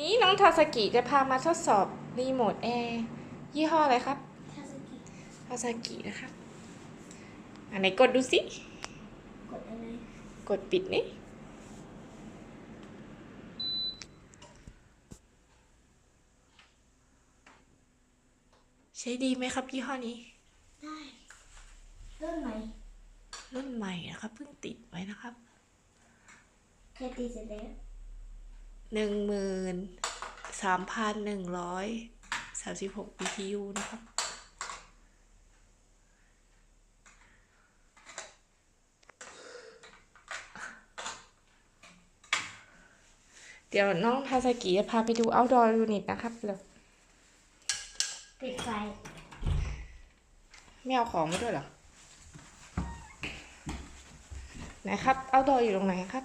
นี้น้องทาสกิจะพามาทดสอบรีโมทแอร์ยี่ห้ออะไรครับทาสกิทาสกินะครับอันไหนกดดูสิ กดอะไร กดปิดนี่ ใช้ดีไหมครับยี่ห้อนี้ ได้เริ่มไหมรุ่นใหม่นะครับเพิ่งติดไว้นะครับแค่ตีเสร็จแล้ว หนึ่งหมื่นสามพันหนึ่งร้อยสามสิบหก BTU นะครับ เดี๋ยวน้องทาสกิจะพาไปดู outdoor unit นะครับเร็วปิดไฟไม่เอาของมาด้วยเหรอ ไหนครับ outdoor อยู่ตรงไหนครับ